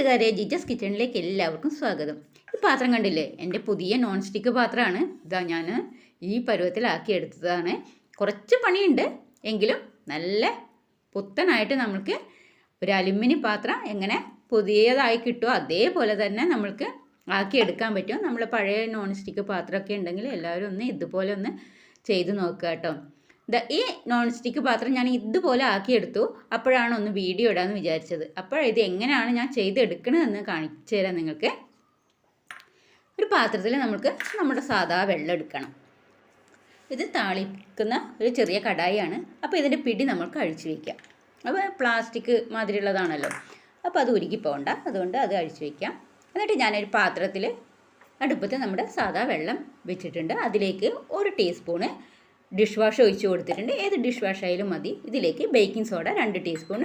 കൂട്ടുകാരെ ജിജസ് കിച്ചണിലേക്ക് എല്ലാവർക്കും സ്വാഗതം. ഈ പാത്രം കണ്ടില്ലേ? എന്റെ പുതിയ നോൺ സ്റ്റിക്ക് പാത്രമാണ്. ഇതാ ഞാൻ ഈ പരുവത്തിലാക്കി എടുത്തതാണ്. കുറച്ച് പണിയുണ്ട്. എങ്കിലും നല്ല പുത്തനായിട്ട് നമ്മൾക്ക് ഒരു അലുമിനി പാത്രം എങ്ങനെ പുതിയതായി കിട്ടുമോ അതേപോലെ തന്നെ നമ്മൾക്ക് ആക്കിയെടുക്കാൻ പറ്റും. നമ്മൾ പഴയ നോൺ സ്റ്റിക്ക് പാത്രമൊക്കെ ഉണ്ടെങ്കിൽ എല്ലാവരും ഒന്ന് ഇതുപോലെ ഒന്ന് ചെയ്ത് നോക്കുക കേട്ടോ. ഈ നോൺ സ്റ്റിക്ക് പാത്രം ഞാൻ ഇതുപോലെ ആക്കിയെടുത്തു. അപ്പോഴാണ് ഒന്ന് വീഡിയോ ഇടാമെന്ന് വിചാരിച്ചത്. അപ്പോൾ ഇത് എങ്ങനെയാണ് ഞാൻ ചെയ്തെടുക്കണതെന്ന് കാണിച്ചു തരാം നിങ്ങൾക്ക്. ഒരു പാത്രത്തിൽ നമുക്ക് നമ്മുടെ സാധാ വെള്ളം എടുക്കണം. ഇത് താളിക്കുന്ന ഒരു ചെറിയ കടായിയാണ്. അപ്പോൾ ഇതിന്റെ പിടി നമുക്ക് അഴിച്ചു വയ്ക്കാം അപ്പോൾ പ്ലാസ്റ്റിക് മാതിരിയുള്ളതാണല്ലോ. അപ്പോൾ അത് ഉരുക്കി പോകണ്ട. അതുകൊണ്ട് അത് അഴിച്ചു വയ്ക്കാം എന്നിട്ട് ഞാനൊരു പാത്രത്തിൽ അടുപ്പത്ത് നമ്മുടെ സാധാ വെള്ളം വെച്ചിട്ടുണ്ട്. അതിലേക്ക് ഒരു ടീസ്പൂണ് ഡിഷ് വാഷ് ഒഴിച്ചു കൊടുത്തിട്ടുണ്ട്. ഏത് ഡിഷ് വാഷ് ആയാലും മതി. ഇതിലേക്ക് ബേക്കിംഗ് സോഡ രണ്ട് ടീസ്പൂൺ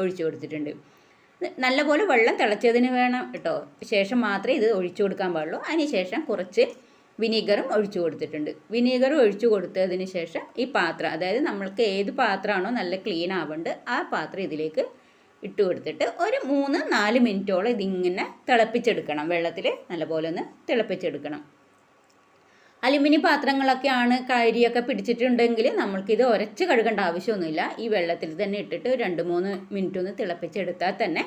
ഒഴിച്ചു കൊടുത്തിട്ടുണ്ട്. നല്ലപോലെ വെള്ളം തിളച്ചതിന് വേണം കേട്ടോ. ശേഷം മാത്രമേ ഇത് ഒഴിച്ചു കൊടുക്കാൻ പാടുള്ളൂ. അതിന് ശേഷം കുറച്ച് വിനീഗറും ഒഴിച്ചു കൊടുത്തിട്ടുണ്ട്. വിനീഗർ ഒഴിച്ചു കൊടുത്തതിന് ശേഷം ഈ പാത്രം അതായത് നമ്മൾക്ക് ഏത് പാത്രമാണോ നല്ല ക്ലീൻ ആവേണ്ടത് ആ പാത്രം ഇതിലേക്ക് ഇട്ട് കൊടുത്തിട്ട് ഒരു മൂന്ന് നാല് മിനിറ്റോളം ഇതിങ്ങനെ തിളപ്പിച്ചെടുക്കണം. വെള്ളത്തിൽ നല്ലപോലെ ഒന്ന് തിളപ്പിച്ചെടുക്കണം. അലുമിനി പാത്രങ്ങളൊക്കെയാണ് കരിയൊക്കെ പിടിച്ചിട്ടുണ്ടെങ്കിൽ നമ്മൾക്കിത് ഉരച്ച് കഴുകേണ്ട ആവശ്യമൊന്നുമില്ല. ഈ വെള്ളത്തിൽ തന്നെ ഇട്ടിട്ട് രണ്ട് മൂന്ന് മിനിറ്റ് ഒന്ന് തിളപ്പിച്ചെടുത്താൽ തന്നെ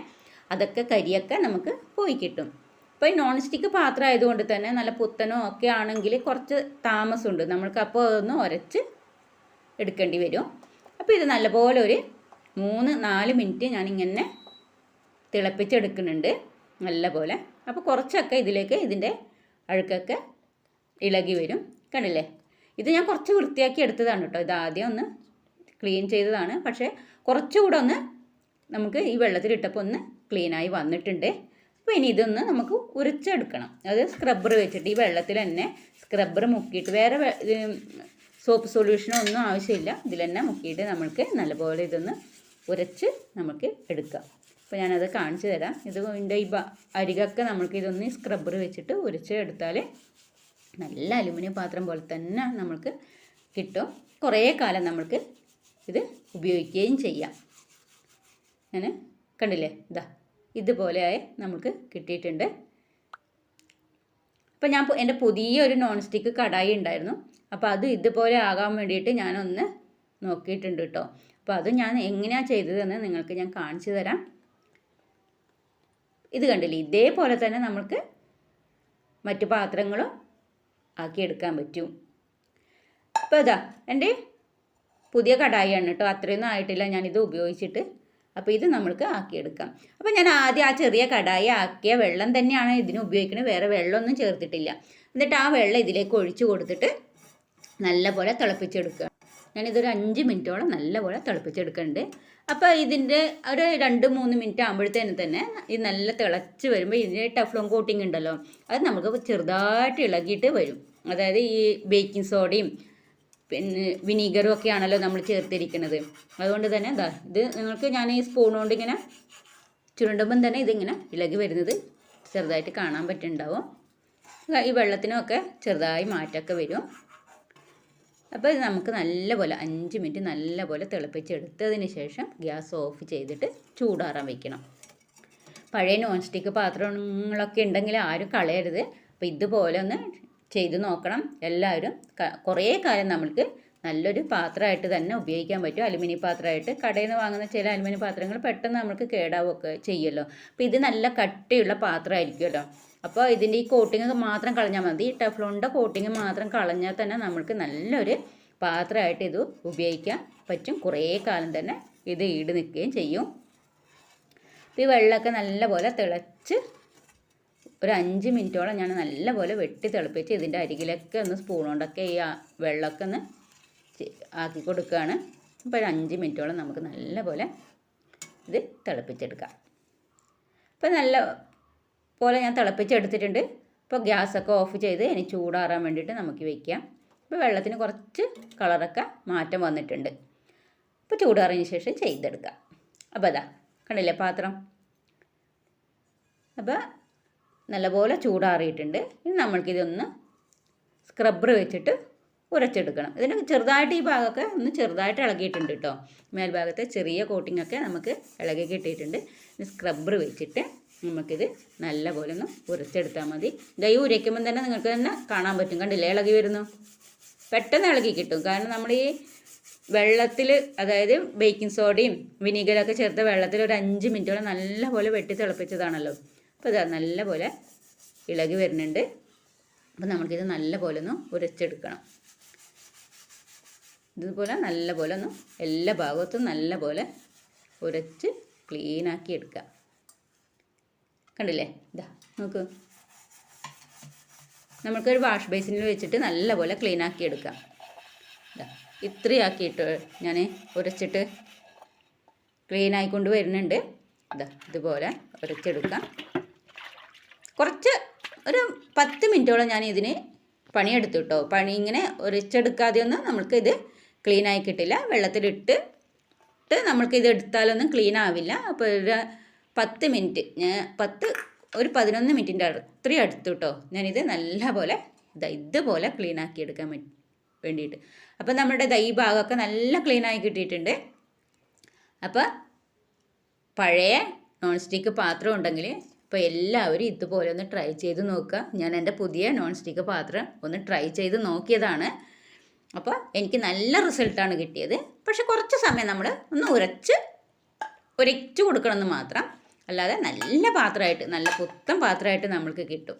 അതൊക്കെ കരിയൊക്കെ നമുക്ക് പോയി കിട്ടും. ഇപ്പോൾ ഈ നോൺ സ്റ്റിക്ക് പാത്രം ആയതുകൊണ്ട് തന്നെ നല്ല പുത്തനോ ഒക്കെ ആണെങ്കിൽ കുറച്ച് താമസമുണ്ട്. നമ്മൾക്ക് അപ്പോൾ അതൊന്ന് ഉരച്ച് എടുക്കേണ്ടി വരും. അപ്പോൾ ഇത് നല്ലപോലെ ഒരു മൂന്ന് നാല് മിനിറ്റ് ഞാനിങ്ങനെ തിളപ്പിച്ചെടുക്കുന്നുണ്ട് നല്ലപോലെ. അപ്പോൾ കുറച്ചൊക്കെ ഇതിലേക്ക് ഇതിന്റെ അഴുക്കൊക്കെ ഇളകി വരും. കണ്ടില്ലേ? ഇത് ഞാൻ കുറച്ച് വൃത്തിയാക്കി എടുത്തതാണ് കേട്ടോ. ഇത് ആദ്യം ഒന്ന് ക്ലീൻ ചെയ്തതാണ്. പക്ഷേ കുറച്ചുകൂടെ ഒന്ന് നമുക്ക് ഈ വെള്ളത്തിലിട്ടപ്പോൾ ഒന്ന് ക്ലീനായി വന്നിട്ടുണ്ട്. അപ്പോൾ ഇനി ഇതൊന്ന് നമുക്ക് ഉരച്ചെടുക്കണം. അത് സ്ക്രബ്ബർ വെച്ചിട്ട് ഈ വെള്ളത്തിൽ തന്നെ സ്ക്രബ്ബർ മുക്കിയിട്ട് വേറെ സോപ്പ് സൊല്യൂഷനോ ഒന്നും ആവശ്യമില്ല. ഇതിൽ തന്നെ മുക്കിയിട്ട് നമ്മൾക്ക് നല്ലപോലെ ഇതൊന്ന് ഉരച്ച് നമുക്ക് എടുക്കാം. അപ്പോൾ ഞാനത് കാണിച്ചു തരാം. ഇത് ഇതിന്റെ ഈ അരികൊക്കെ നമ്മൾക്ക് ഇതൊന്ന് സ്ക്രബ്ബർ വെച്ചിട്ട് ഉരച്ച് എടുത്താൽ നല്ല അലുമിനിയം പാത്രം പോലെ തന്നെ നമ്മൾക്ക് കിട്ടും. കുറേ കാലം നമ്മൾക്ക് ഇത് ഉപയോഗിക്കുകയും ചെയ്യാം. ഞാൻ കണ്ടില്ലേ? ഇതാ ഇതുപോലെ നമുക്ക് കിട്ടിയിട്ടുണ്ട്. അപ്പോൾ ഞാൻ എന്റെ പുതിയ ഒരു നോൺ സ്റ്റിക്ക് കടായി ഉണ്ടായിരുന്നു. അപ്പോൾ അത് ഇതുപോലെ ആകാൻ വേണ്ടിയിട്ട് ഞാനൊന്ന് നോക്കിയിട്ടുണ്ട് കേട്ടോ. അപ്പോൾ അത് ഞാൻ എങ്ങനെയാണ് ചെയ്തതെന്ന് നിങ്ങൾക്ക് ഞാൻ കാണിച്ചു തരാം. ഇത് കണ്ടില്ലേ? ഇതേപോലെ തന്നെ നമുക്ക് മറ്റു പാത്രങ്ങളും ആക്കിയെടുക്കാൻ പറ്റും. അപ്പോൾ ഇതാ എന്റെ പുതിയ കടായിയാണ് കേട്ടോ അത്രയൊന്നും ആയിട്ടില്ല ഞാനിത് ഉപയോഗിച്ചിട്ട്. അപ്പോൾ ഇത് നമ്മൾക്ക് ആക്കിയെടുക്കാം. അപ്പോൾ ഞാൻ ആദ്യം ആ ചെറിയ കടായി ആക്കിയ വെള്ളം തന്നെയാണ് ഇതിന് ഉപയോഗിക്കുന്നത് വേറെ വെള്ളമൊന്നും ചേർത്തിട്ടില്ല. എന്നിട്ട് ആ വെള്ളം ഇതിലേക്ക് ഒഴിച്ചു കൊടുത്തിട്ട് നല്ലപോലെ തിളപ്പിച്ചെടുക്കുക. ഞാനിതൊരു അഞ്ച് മിനിറ്റോളം നല്ലപോലെ തിളപ്പിച്ചെടുക്കുന്നുണ്ട്. അപ്പോൾ ഇതിന്റെ ഒരു രണ്ട് മൂന്ന് മിനിറ്റ് ആകുമ്പോഴത്തേനും തന്നെ ഇത് നല്ല തിളച്ച് വരുമ്പോൾ ഇതിന്റെ ടഫ്ലോൺ കോട്ടിംഗ് ഉണ്ടല്ലോ അത് നമുക്ക് ചെറുതായിട്ട് ഇളകിയിട്ട് വരും. അതായത് ഈ ബേക്കിംഗ് സോഡയും പിന്നെ വിനീഗറും ഒക്കെ ആണല്ലോ നമ്മൾ ചേർത്തിരിക്കുന്നത്. അതുകൊണ്ട് തന്നെ ദാ ഇത് നിങ്ങൾക്ക് ഞാൻ ഈ സ്പൂൺ കൊണ്ട് ഇങ്ങനെ ചുരുണ്ടുമ്പം തന്നെ ഇതിങ്ങനെ ഇളകി വരുന്നത് ചെറുതായിട്ട് കാണാൻ പറ്റുന്നുണ്ടാവും. ഈ വെള്ളത്തിനൊക്കെ ചെറുതായി മാറ്റമൊക്കെ വരും. അപ്പോൾ ഇത് നമുക്ക് നല്ലപോലെ അഞ്ച് മിനിറ്റ് നല്ലപോലെ തിളപ്പിച്ചെടുത്തതിന് ശേഷം ഗ്യാസ് ഓഫ് ചെയ്തിട്ട് ചൂടാറാൻ വെക്കണം. പഴയ നോൺ സ്റ്റിക്ക് പാത്രങ്ങളൊക്കെ ഉണ്ടെങ്കിൽ ആരും കളയരുത്. അപ്പോൾ ഇതുപോലെ ഒന്ന് ചെയ്ത് നോക്കണം. എല്ലാവരും കുറേ കാലം നമ്മൾക്ക് നല്ലൊരു പാത്രമായിട്ട് തന്നെ ഉപയോഗിക്കാൻ പറ്റും. അലുമിനിയം പാത്രമായിട്ട് കടയിൽ നിന്ന് വാങ്ങുന്ന ചില അലുമിനിയം പാത്രങ്ങൾ പെട്ടെന്ന് നമുക്ക് കേടാവുകയൊക്കെ ചെയ്യുമല്ലോ. അപ്പോൾ ഇത് നല്ല കട്ടിയുള്ള പാത്രമായിരിക്കുമല്ലോ. അപ്പോൾ ഇതിന്റെ ഈ കോട്ടിങ് മാത്രം കളഞ്ഞാൽ മതി. ടെഫ്ലോണിന്റെ കോട്ടിങ് മാത്രം കളഞ്ഞാൽ തന്നെ നമ്മൾക്ക് നല്ലൊരു പാത്രമായിട്ട് ഇത് ഉപയോഗിക്കാൻ പറ്റും. കുറേ കാലം തന്നെ ഇത് ഈട് നിൽക്കുകയും ചെയ്യും. അപ്പോൾ ഈ വെള്ളമൊക്കെ നല്ലപോലെ തിളച്ച് ഒരു അഞ്ച് മിനിറ്റോളം ഞാൻ നല്ലപോലെ വെട്ടി തിളപ്പിച്ച് ഇതിന്റെ അരികിലൊക്കെ ഒന്ന് സ്പൂൺ കൊണ്ടൊക്കെ ഈ വെള്ളമൊക്കെ ഒന്ന് ആക്കി കൊടുക്കുകയാണ്. അപ്പോൾ ഒരു അഞ്ച് മിനിറ്റോളം നമുക്ക് നല്ലപോലെ ഇത് തിളപ്പിച്ചെടുക്കാം. അപ്പോൾ നല്ല പോലെ ഞാൻ തിളപ്പിച്ചെടുത്തിട്ടുണ്ട്. ഇപ്പോൾ ഗ്യാസൊക്കെ ഓഫ് ചെയ്ത് ഇനി ചൂടാറാൻ വേണ്ടിയിട്ട് നമുക്ക് വയ്ക്കാം ഇപ്പോൾ വെള്ളത്തിന് കുറച്ച് കളറൊക്കെ മാറ്റം വന്നിട്ടുണ്ട്. അപ്പോൾ ചൂടാറിന് ശേഷം ചെയ്തെടുക്കാം. അപ്പോൾ അതാ കണ്ടില്ലേ പാത്രം? അപ്പോൾ നല്ലപോലെ ചൂടാറിയിട്ടുണ്ട്. ഇനി നമ്മൾക്കിതൊന്ന് സ്ക്രബ്ബർ വെച്ചിട്ട് ഉരച്ചെടുക്കണം. ഇതിന് ചെറുതായിട്ട് ഈ ഭാഗമൊക്കെ ഒന്ന് ചെറുതായിട്ട് ഇളകിയിട്ടുണ്ട് കേട്ടോ. മേൽഭാഗത്തെ ചെറിയ കോട്ടിങ്ങൊക്കെ നമുക്ക് ഇളകി കിട്ടിയിട്ടുണ്ട്. സ്ക്രബ്ബർ വെച്ചിട്ട് നമുക്കിത് നല്ലപോലെ ഒന്ന് ഉരച്ചെടുത്താൽ മതി. ദൈ ഉരയ്ക്കുമ്പോൾ തന്നെ നിങ്ങൾക്ക് തന്നെ കാണാൻ പറ്റും. കണ്ടില്ലേ? ഇളകി വരുന്നു. പെട്ടെന്ന് ഇളകി കിട്ടും. കാരണം നമ്മൾ ഈ വെള്ളത്തിൽ അതായത് ബേക്കിംഗ് സോഡയും വിനീഗറൊക്കെ ചേർത്ത വെള്ളത്തിൽ ഒരു അഞ്ച് മിനിറ്റോളം നല്ലപോലെ വെട്ടി തിളപ്പിച്ചതാണല്ലോ. അപ്പോൾ ഇതാ നല്ലപോലെ ഇളകി വരുന്നുണ്ട്. അപ്പോൾ നമുക്കിത് നല്ലപോലെ ഒന്ന് ഉരച്ചെടുക്കണം. ഇതുപോലെ നല്ല പോലെ ഒന്ന് എല്ലാ ഭാഗത്തും നല്ല പോലെ ഉരച്ച് ക്ലീനാക്കി എടുക്കുക. കണ്ടില്ലേ? ഇതാ നോക്ക്. നമുക്കൊരു വാഷ് ബേസിനിൽ വെച്ചിട്ട് നല്ല പോലെ ക്ലീനാക്കി എടുക്കാം ഇതാ ഇത്രയാക്കിയിട്ട് ഞാൻ ഉരച്ചിട്ട് ക്ലീൻ ആയിക്കൊണ്ട് വരുന്നുണ്ട്. ഇതാ ഇതുപോലെ ഉരച്ചെടുക്കാം. കുറച്ച് ഒരു പത്ത് മിനിറ്റോളം ഞാൻ ഇതിന് പണിയെടുത്തു കേട്ടോ. പണി ഇങ്ങനെ ഉരച്ചെടുക്കാതെ ഒന്ന് നമ്മൾക്ക് ഇത് ക്ലീൻ ആയി കിട്ടില്ല. വെള്ളത്തിലിട്ട് ഇട്ട് നമ്മൾക്ക് ഇത് എടുത്താലൊന്നും ക്ലീൻ ആവില്ല. അപ്പോൾ ഒരു പത്ത് മിനിറ്റ് ഞാൻ പത്ത് ഒരു പതിനൊന്ന് മിനിറ്റിന്റെ അത്രയും അടുത്തു കേട്ടോ ഞാനിത് നല്ലപോലെ ഇതാ ഇതുപോലെ ക്ലീൻ ആക്കി എടുക്കാൻ വേണ്ടിയിട്ട്. അപ്പോൾ നമ്മുടെ ദൈ ഭാഗമൊക്കെ നല്ല ക്ലീൻ ആയി കിട്ടിയിട്ടുണ്ട്. അപ്പോൾ പഴയ നോൺ സ്റ്റിക്ക് പാത്രം ഉണ്ടെങ്കിൽ ഇപ്പോൾ എല്ലാവരും ഇതുപോലെ ഒന്ന് ട്രൈ ചെയ്ത് നോക്കുക. ഞാൻ എന്റെ പുതിയ നോൺ സ്റ്റിക്ക് പാത്രം ഒന്ന് ട്രൈ ചെയ്ത് നോക്കിയതാണ്. അപ്പോൾ എനിക്ക് നല്ല റിസൾട്ടാണ് കിട്ടിയത്. പക്ഷെ കുറച്ച് സമയം നമ്മൾ ഒന്ന് ഉരച്ച് ഉരച്ചു കൊടുക്കണമെന്ന് മാത്രം അല്ലാതെ നല്ല പാത്രമായിട്ട് നല്ല പുത്തൻ പാത്രമായിട്ട് നമ്മൾക്ക് കിട്ടും.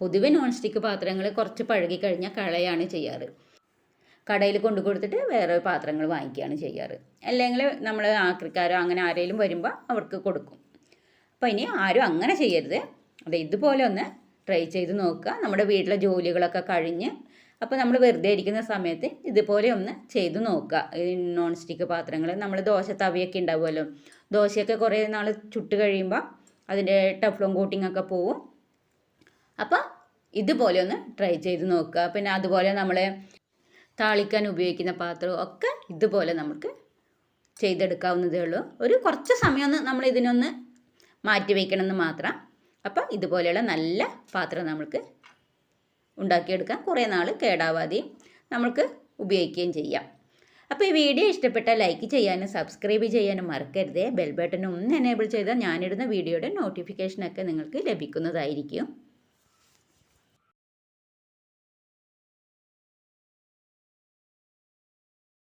പൊതുവെ നോൺ സ്റ്റിക്ക് പാത്രങ്ങൾ കുറച്ച് പഴകി കഴിഞ്ഞാൽ കളയാണ് ചെയ്യാറ്. കടയിൽ കൊണ്ടു കൊടുത്തിട്ട് വേറെ പാത്രങ്ങൾ വാങ്ങിക്കുകയാണ് ചെയ്യാറ്. അല്ലെങ്കിൽ നമ്മൾ ആക്രിക്കാരോ അങ്ങനെ ആരെങ്കിലും വരുമ്പോൾ അവർക്ക് കൊടുക്കും. അപ്പോൾ ഇനി ആരും അങ്ങനെ ചെയ്യരുത്. അത് ഇതുപോലെ ഒന്ന് ട്രൈ ചെയ്ത് നോക്കുക. നമ്മുടെ വീട്ടിലെ ജോലികളൊക്കെ കഴിഞ്ഞ് അപ്പോൾ നമ്മൾ വെറുതെ ഇരിക്കുന്ന സമയത്ത് ഇതുപോലെ ഒന്ന് ചെയ്ത് നോക്കുക. ഈ നോൺ സ്റ്റിക്ക് പാത്രങ്ങൾ നമ്മൾ ദോശ തവിയൊക്കെ ഉണ്ടാവുമല്ലോ. ദോശയൊക്കെ കുറേ നാൾ ചുട്ട് കഴിയുമ്പോൾ അതിന്റെ ടഫ്ലോൺ കോട്ടിംഗ് ഒക്കെ പോവും. അപ്പോൾ ഇതുപോലെ ഒന്ന് ട്രൈ ചെയ്ത് നോക്കുക. പിന്നെ അതുപോലെ നമ്മൾ താളിക്കാൻ ഉപയോഗിക്കുന്ന പാത്രവും ഒക്കെ ഇതുപോലെ നമുക്ക് ചെയ്തെടുക്കാവുന്നതേ ഉള്ളൂ. ഒരു കുറച്ച് സമയമൊന്ന് നമ്മൾ ഇതിനൊന്ന് മാറ്റി വയ്ക്കണമെന്ന് മാത്രം. അപ്പോൾ ഇതുപോലെയുള്ള നല്ല പാത്രം നമുക്ക് ഉണ്ടാക്കിയെടുക്കാം കുറേ നാൾ കേടാവാതെയും നമുക്ക് ഉപയോഗിക്കുകയും ചെയ്യാം. അപ്പോൾ ഈ വീഡിയോ ഇഷ്ടപ്പെട്ടാൽ ലൈക്ക് ചെയ്യാനും സബ്സ്ക്രൈബ് ചെയ്യാനും മറക്കരുത്. ബെൽ ബട്ടൺ ഒന്ന് എനേബിൾ ചെയ്താൽ ഞാനിടുന്ന വീഡിയോയുടെ നോട്ടിഫിക്കേഷനൊക്കെ നിങ്ങൾക്ക് ലഭിക്കുന്നതായിരിക്കും.